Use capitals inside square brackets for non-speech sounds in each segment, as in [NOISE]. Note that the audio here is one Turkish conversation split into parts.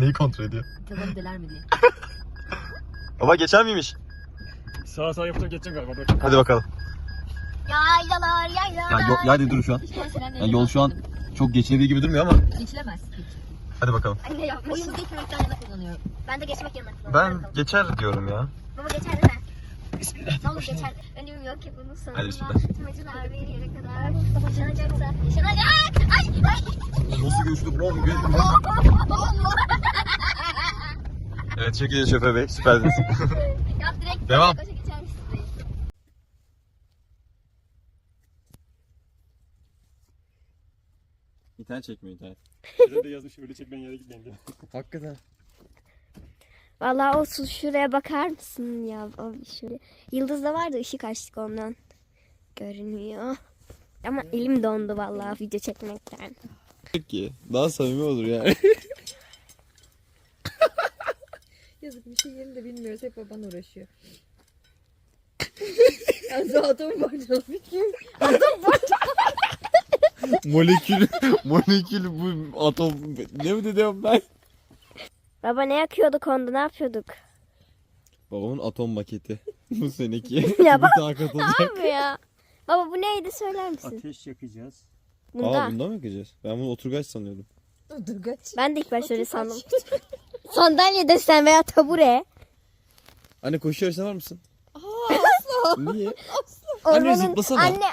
Beni kontrol ediyor. Tabanı deler mi diye. [LAUGHS] Baba geçer miymiş? Sağa sağa yapacağım geçeceğim galiba. Dur. Hadi bakalım. Yaylalar yaylalar. Ya, yol, ya hadi dur şu an. Ya yol şu an çok geçilebilir gibi durmuyor ama. Geçilemez. Hadi bakalım. Anne yapmış. Oyunu geçmemekten yana kullanıyorum. Ben de geçmek yanına kullanıyorum. Ben geçer diyorum ya. Baba geçer değil mi? Bismillah. Olur geçer. Önüm yok ki bunun sonunda. Hadi bismillah. Tımacılar bir yere kadar. Yaşanacaksa yaşanacak. Ay ay. Nasıl görüştü bro? [LAUGHS] Evet çok iyi şoför bey. Süperdiniz. Yap direkt. Devam. Koşa geçermişsin. İnternet çekmiyor internet. Bize [LAUGHS] de yazmış öyle çekmeyin yere gitmeyin diye. Hakikaten. Vallahi olsun şuraya bakar mısın ya? Abi şöyle. Yıldız da vardı ışık açtık ondan. Görünüyor. Ama elim dondu vallahi video çekmekten. Peki. Daha samimi olur yani. [LAUGHS] Yazık bir şey yerini de bilmiyoruz. Hep baban uğraşıyor. ya zaten parçalamış kim? molekül, molekül bu atom. Ne mi dedim ben? Baba ne yakıyorduk onda ne yapıyorduk? Babamın atom maketi. [LAUGHS] Bu seneki. Ya bir bak-. Abi ya. Baba bu neydi söyler misin? Ateş yakacağız. Bunda. Aa bundan mı yakacağız? Ben bunu oturgaç sanıyordum. Dur kaç. Ben de ilk başta öyle sandım. Sandalye desen veya tabure. Anne koşu yarışına var mısın? asla. [LAUGHS] Niye? Anne Ormanın- zıplasana. Anne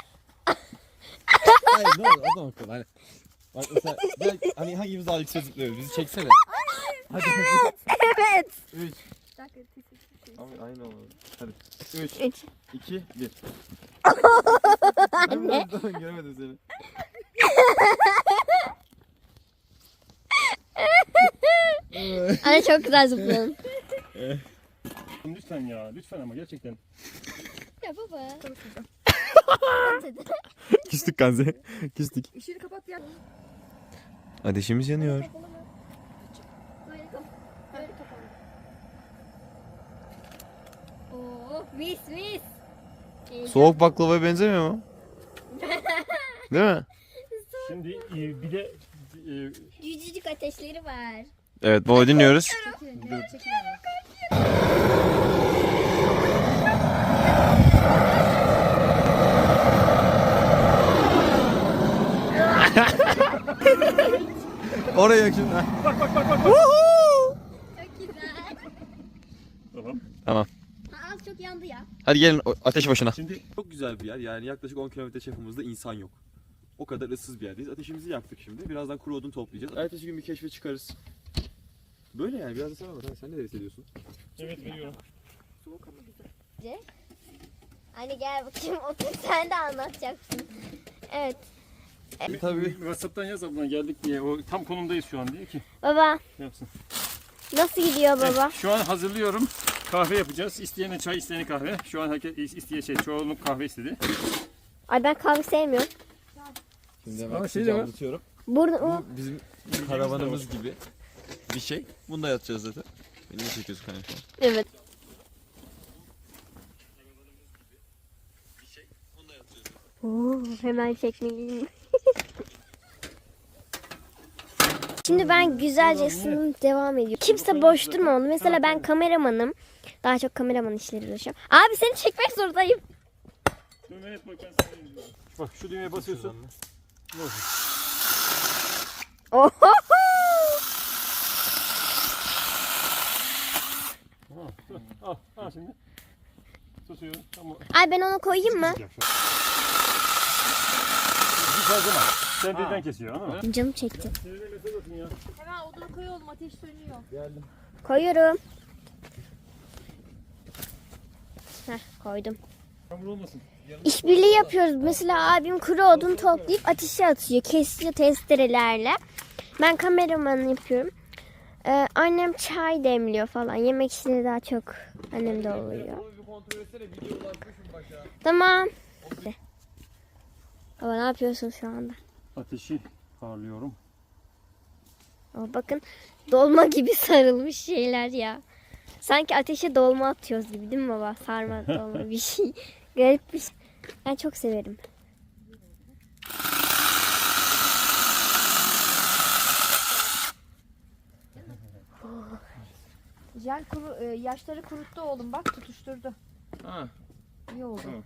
Hayır ne olur adam akıllı. Hani. Bak mesela gel, hani hangimiz daha yüksek zıplıyoruz? Bizi çeksene. [LAUGHS] Hadi hadi. evet. 3. Abi aynı oldu. Hadi. 3, Üç. 2, 1. Anne. Göremedim seni. [LAUGHS] Anne çok güzel zıpladın. Lütfen ya lütfen ama gerçekten. ya baba. Küstük Ganze. Küstük. Işığı kapat ya. Ateşimiz yanıyor. Oo, mis mis. Soğuk baklavaya benzemiyor mu? [LAUGHS] Değil mi? Şimdi e, bir de e, Cücücük ateşleri var. Evet baba dinliyoruz. [LAUGHS] Oraya şimdi. bak bak bak bak. bak. Çok güzel. Tamam. Tamam. Ha, az çok yandı ya. Hadi gelin o- ateş başına. Şimdi Çok güzel bir yer. Yani yaklaşık 10 kilometre çapımızda insan yok. O kadar ıssız bir yerdeyiz. Ateşimizi yaktık şimdi. Birazdan kuru odun toplayacağız. Ertesi gün bir keşfe çıkarız. Böyle yani. Biraz da sen anlat. Sen neler hissediyorsun? evet veriyorum. Anne gel bakayım [LAUGHS] otur sen de anlatacaksın. Evet. Tabii. WhatsApp'tan yaz abla geldik diye. O tam konumdayız şu an diye ki Baba ne yapsın. nasıl gidiyor baba? Şu an hazırlıyorum. Kahve yapacağız. İsteyene çay, isteyene kahve. Şu an herkes isteye şey, çoğunluk kahve istedi. Ay ben kahve sevmiyorum. Şimdi Ama hemen şey de var. anlatıyorum. Burada Bu bizim karavanımız gibi bir şey. Bunda yatacağız zaten. Beni ne çekiyorsun kanka şu an? evet. Oo, hemen çekmeliyim. [LAUGHS] Şimdi ben güzelce ısınıp devam ediyorum. Kimse boş durmamalı. Mesela ben kameramanım. Daha çok kameraman işleri uğraşıyorum. Abi seni çekmek zorundayım. Düğmeye bak ben sana. Bak şu düğmeye basıyorsun. Ne? Oho! Ha, dur. Al, al şimdi. Tutuyorum. Tamam. Ay ben onu koyayım mı? Bir fazla? Sen birden kesiyor anladın mı? Canım çekti. Sinirine mesaj atın ya. Hemen odunu koy oğlum ateş sönüyor. Koyuyorum. Heh koydum. İşbirliği yapıyoruz. Mesela abim kuru odun toplayıp ateşe atıyor. Kesiyor testerelerle. Ben kameraman yapıyorum. Ee, annem çay demliyor falan. Yemek işleri daha çok annemde oluyor. Tamam. Baba ne yapıyorsun şu anda? Ateşi parlıyorum. Ama bakın dolma gibi sarılmış şeyler ya. Sanki ateşe dolma atıyoruz gibi değil mi baba? Sarma [LAUGHS] dolma bir şey. Garip bir şey. Ben çok severim. Oo, Jel kuru, e, yaşları kuruttu oğlum bak tutuşturdu. Ha. İyi oldu. Tamam.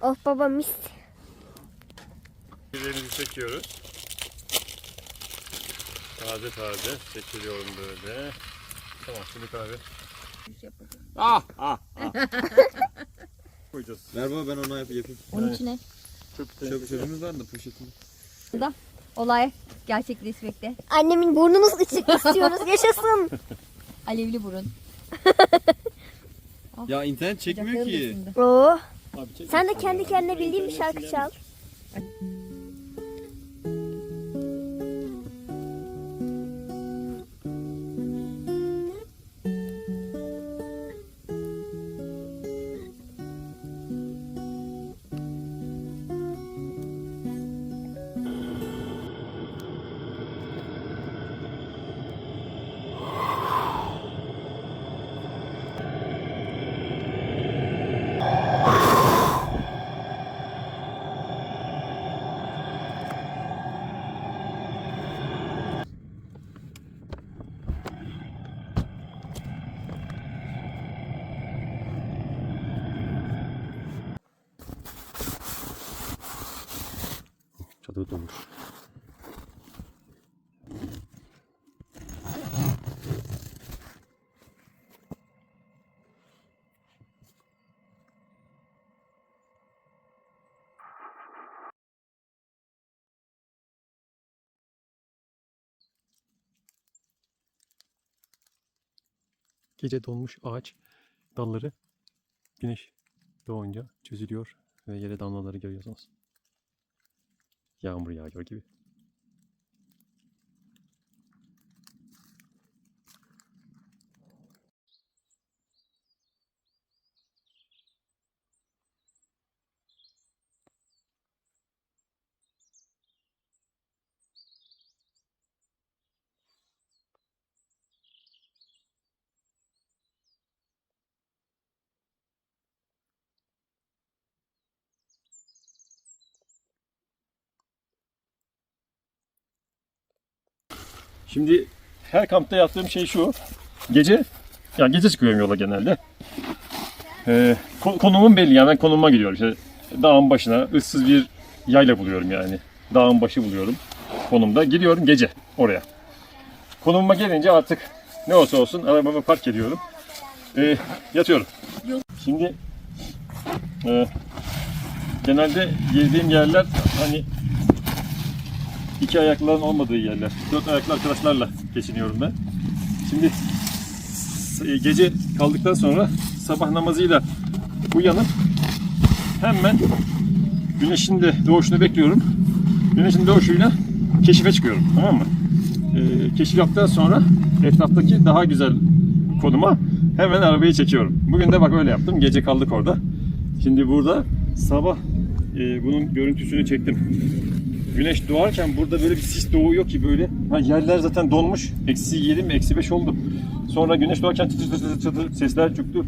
Oh baba mis. Biberimizi çekiyoruz. Taze taze çekiliyorum böyle. Tamam şimdi kahve. Ah ah ah. Koyacağız. Ver baba ben ona yap, yapayım. Onun içine Çöp Çöp, çöpümüz var da poşetimiz. olay gerçekleşmekte. Annemin burnumuz ışık istiyoruz. Yaşasın. [LAUGHS] Alevli burun. [LAUGHS] Ya internet çekmiyor ki. Oo. Abi çek. Sen de kendi kendine bildiğin bir şarkı çal. Çadır dolmuş. Gece donmuş ağaç dalları güneş doğunca çözülüyor ve yere damlaları görüyorsunuz. Yeah, I'm un bruit, il. Şimdi her kampta yaptığım şey şu. Gece, ya gece çıkıyorum yola genelde. Ee, ko- konumum belli yani ben konumuma gidiyorum. İşte dağın başına ıssız bir yayla buluyorum yani. Dağın başı buluyorum konumda. Gidiyorum gece oraya. Konumuma gelince artık ne olsa olsun arabamı park ediyorum. Ee, yatıyorum. Şimdi e, genelde girdiğim yerler hani iki ayaklıların olmadığı yerler. Dört ayaklı arkadaşlarla geçiniyorum ben. Şimdi e, gece kaldıktan sonra sabah namazıyla uyanıp hemen güneşin de doğuşunu bekliyorum. Güneşin doğuşuyla keşife çıkıyorum. Tamam mı? Ee, keşif yaptıktan sonra etraftaki daha güzel konuma hemen arabayı çekiyorum. Bugün de bak öyle yaptım. Gece kaldık orada. Şimdi burada sabah e, bunun görüntüsünü çektim. Güneş doğarken burada böyle bir sis doğuyor ki böyle. Ha, yerler zaten donmuş. Eksi 7 mi eksi 5 oldu. Sonra güneş doğarken çıtır çıtır çıtır çıtır sesler çıktı.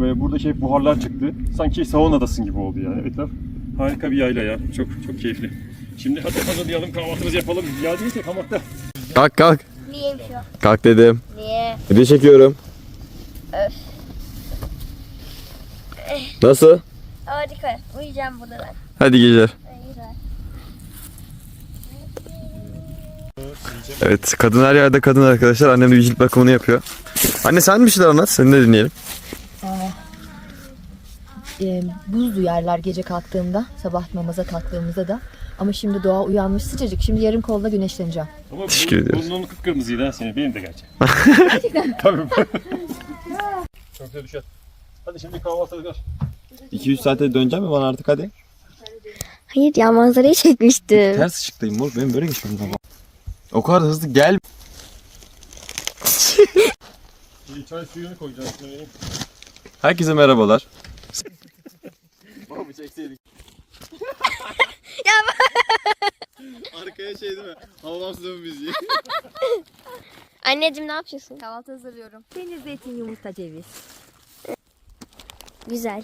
Ve burada şey buharlar çıktı. Sanki saunadasın gibi oldu yani etraf. Harika bir yayla ya. Çok çok keyifli. Şimdi hadi hazırlayalım kahvaltımızı yapalım. Ya değil ki hamakta. Kalk kalk. Niye bir şey yok? Kalk dedim. Niye? Video çekiyorum. Nasıl? Harika. Uyuyacağım burada ben. Hadi geceler. Güzel. Evet kadın her yerde kadın arkadaşlar. Annem de cilt bakımını yapıyor. Anne sen bir şeyler anlat. Seni de dinleyelim. e, buzlu yerler gece kalktığımda, sabah namaza kalktığımızda da. Ama şimdi doğa uyanmış sıcacık. Şimdi yarım kolda güneşleneceğim. Ama Teşekkür bu, ederiz. burnun kıpkırmızıydı ha senin. Benim de gerçi. [LAUGHS] [LAUGHS] Tabii. [LAUGHS] Çok güzel düşer. Hadi şimdi kahvaltı gör. 2-3 saate döneceğim mi bana artık hadi. Hayır ya manzarayı çekmiştim. Ters ışıktayım mor. Benim böyle geçmem lazım. O kadar hızlı gel. Bir çay suyunu koyacağız. Herkese merhabalar. Baba çekseydik. [LAUGHS] Ya Arkaya şey değil mi? Suda müziği. [LAUGHS] Anneciğim ne yapıyorsun? Kahvaltı hazırlıyorum. Peynir, zeytin, yumurta, ceviz. Güzel.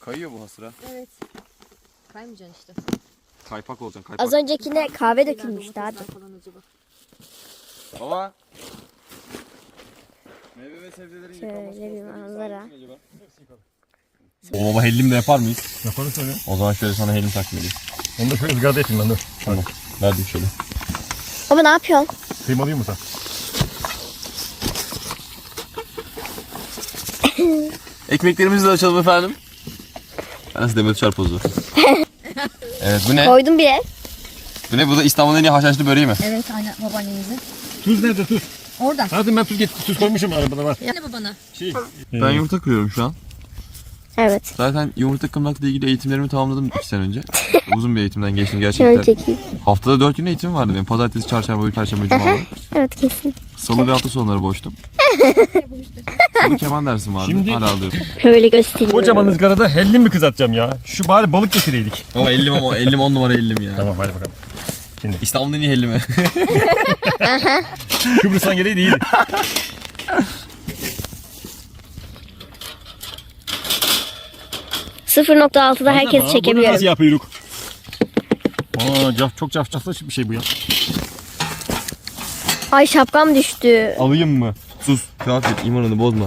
Kayıyor bu hasıra. Evet. Kaymayacaksın işte. Kaypak olacaksın kaypak. Az öncekine kahve dökülmüştü abi. Baba. Meyve ve sebzelerin Şöyle yıkanması bir konusunda manzara. O baba hellim de yapar mıyız? Yaparız tabii. O zaman şöyle sana hellim takdim edeyim. Onu da şöyle ızgarada yapayım ben dur. Tamam. Verdim şöyle. Baba ne yapıyorsun? Kıymalı yumurta. Ekmeklerimizi de açalım efendim. Nasıl Demet Çarpozu? [LAUGHS] evet bu ne? Koydum bile. Bu ne? Bu da İstanbul'un en iyi haşhaşlı böreği mi? Evet aynen babaannemizin. Tuz nerede tuz? Orada. Hadi ben tuz getir. Tuz koymuşum arabada var. Yani babana. Şey. Ben yumurta kırıyorum şu an. Evet. Zaten yumurta kırmakla ilgili eğitimlerimi tamamladım 2 sene önce. [LAUGHS] Uzun bir eğitimden geçtim gerçekten. Haftada 4 gün eğitim vardı benim. Pazartesi, çarşamba, perşembe, cuma. Evet kesin. Salı ve hafta sonları boştum. [LAUGHS] Salı keman dersim vardı. Şimdi- Hala alıyorum. Şöyle göstereyim. Kocaman ızgarada hellim mi kızartacağım ya? Şu bari balık getireydik. Ama 50 ama 50 10 numara 50 ya. Tamam hadi bakalım. İstanbul'un en iyi 50 mi? Kıbrıs'tan gereği değil. [LAUGHS] %0.6'da herkes Bunu çekebiliyorum. nasıl yapıyoruz? Aa, caf, çok cafcaflı bir şey bu ya. Ay şapkam düştü. Alayım mı? Sus. Kıyafet imanını bozma.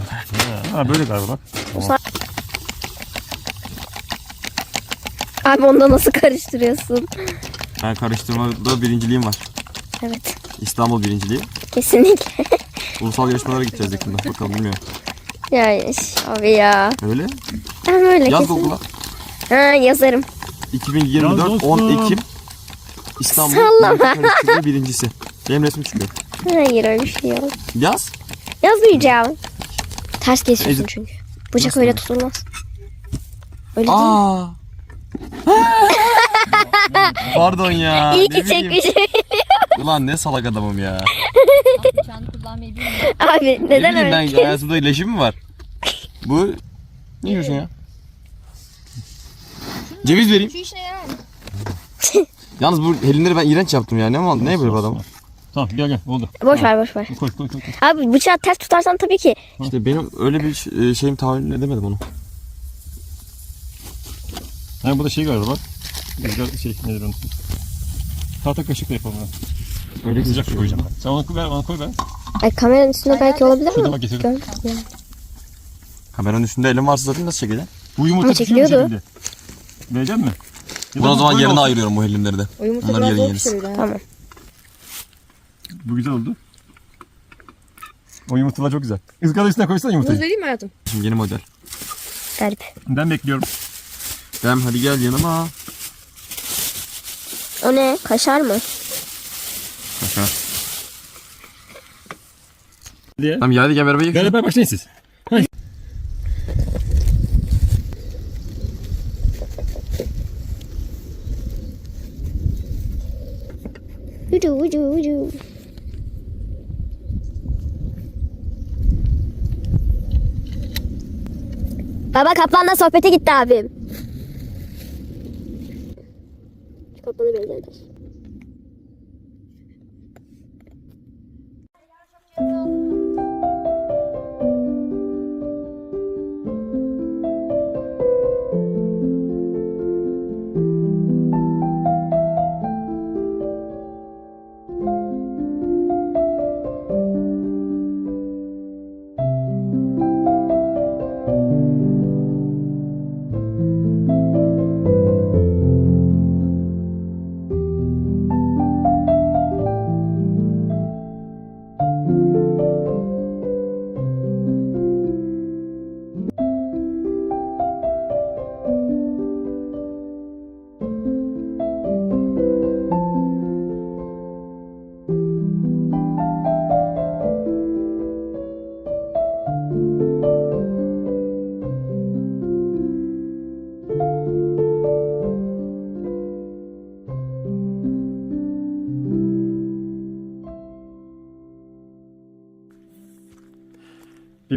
Ha böyle galiba bak. Abi onda nasıl karıştırıyorsun? Ben karıştırmada birinciliğim var. Evet. İstanbul birinciliği. Kesinlikle. [LAUGHS] Ulusal yarışmalara gideceğiz yakında. Bakalım bilmiyorum. Ya abi ya. Öyle. Ben böyle Yaz kesin. Google'a. Ha yazarım. 2024 Yaz 10 dostum. Ekim. İstanbul Sallama. karıştırma birincisi. Benim resmi çıkıyor. Hayır öyle bir şey yok. Yaz. Yazmayacağım. Ters kesiyorsun Ece- çünkü. Bıçak Nasıl öyle yani? tutulmaz. Öyle değil. Aa. [LAUGHS] Pardon ya. İyi ne ki bileyim. çekmişim. Ulan ne salak adamım ya. Bıçağını kullanmayı bilmiyor. Abi Ne neden bileyim ben öyle? hayatımda leşim mi var? Bu ne diyorsun ya? Ceviz vereyim. Şu işine yarar mı? Yalnız bu helinleri ben iğrenç yaptım ya. Ne mal ne böyle bir adam? Tamam gel gel oldu. Boş ver boş ver. Koy koy koy. koy. Abi bıçağı ters tutarsan tabii ki. İşte benim öyle bir ş- e, şeyim tahayyül edemedim onu. Ha bu da şey galiba bak. Izgar şey nedir onun? Tahta kaşıkla yapalım. ha. Öyle sıcak su koyacağım ben. Sen onu koy ver, onu koy ver. Ay kameranın üstünde belki olabilir Şurada mi? bak getirdim. Gör. Kameranın üstünde elim varsa zaten nasıl çekeceksin? Bu yumurta Ama pişiyor mu çekiliyordu. şekilde? Verecek mi? Ya da Bunu o bu zaman böyle yerine olsun. ayırıyorum bu helimleri de. O yumurta Onları biraz zor yeriz. Tamam. Bu güzel oldu. O yumurtalar çok güzel. Izgara üstüne koysana Buz yumurtayı. vereyim mi hayatım? Şimdi yeni model. Garip. Ben bekliyorum. Dem hadi gel yanıma. O ne? Kaşar mı? Diye. Tamam geldi gel beraber yiyelim. Beraber başlayın siz. Ucu ucu ucu. Baba kaplanla sohbete gitti abim. Şu kaplanı benzer.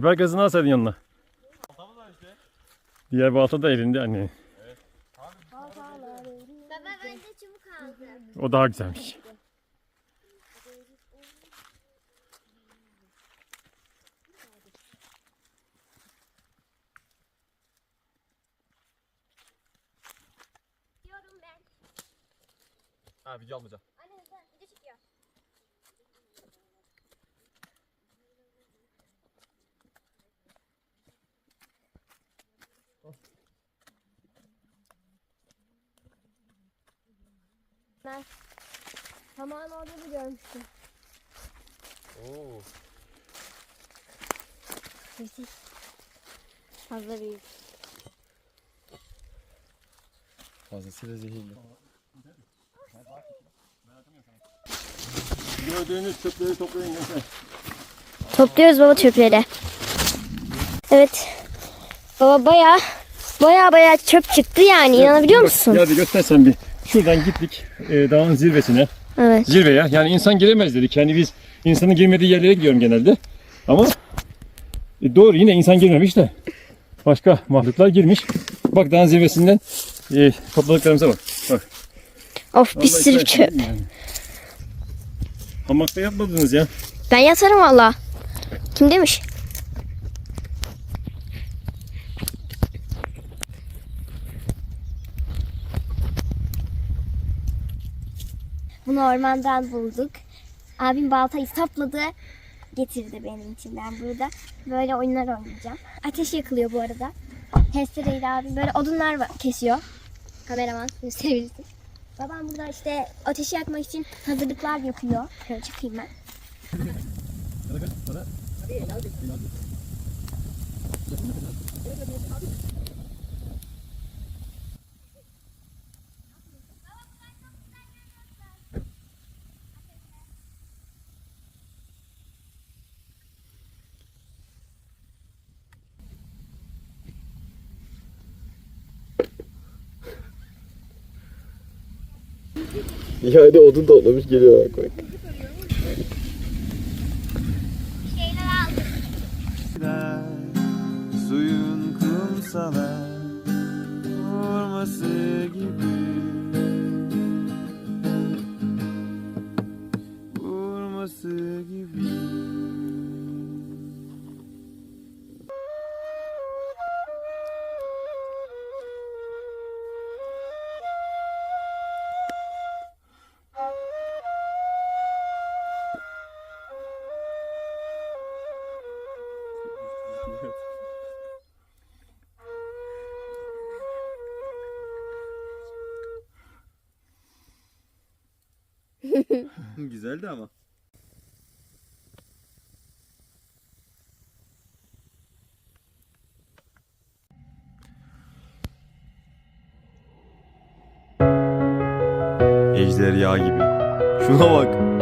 Biber gazını alsaydın yanına. Diğer balta da elinde anne. Baba bende çubuk aldı. O daha güzelmiş. Diyorum ben. Ha video almayacağım. Ben tamam orada da görmüştüm. Oo. Müthiş. Fazla büyük. Fazlasıyla zehirli. Gördüğünüz çöpleri toplayın gençler. Topluyoruz baba çöpleri. Evet. Baba baya baya baya çöp çıktı yani inanabiliyor musun? Hadi göstersen bir. Şuradan gittik e, dağın zirvesine. Evet. Zirveye. Yani insan giremez dedik. Yani biz insanın girmediği yerlere gidiyorum genelde. Ama e, doğru yine insan girmemiş de. Başka mahluklar girmiş. Bak dağın zirvesinden e, topladıklarımıza bak. Bak. Of bir sürü çöp. yani. Hamakta yapmadınız ya. Ben yatarım valla. Kim demiş? Bunu ormandan bulduk. Abim baltayı sapladı. Getirdi benim için. Ben burada böyle oyunlar oynayacağım. Ateş yakılıyor bu arada. Testereyle abim böyle odunlar kesiyor. Kameraman [LAUGHS] gösterebilirsin. Babam burada işte ateşi yakmak için hazırlıklar yapıyor. Şöyle çıkayım ben. Yani odun toplamış geliyor bak bak. [LAUGHS] Güzeldi ama. Ejderha gibi Şuna bak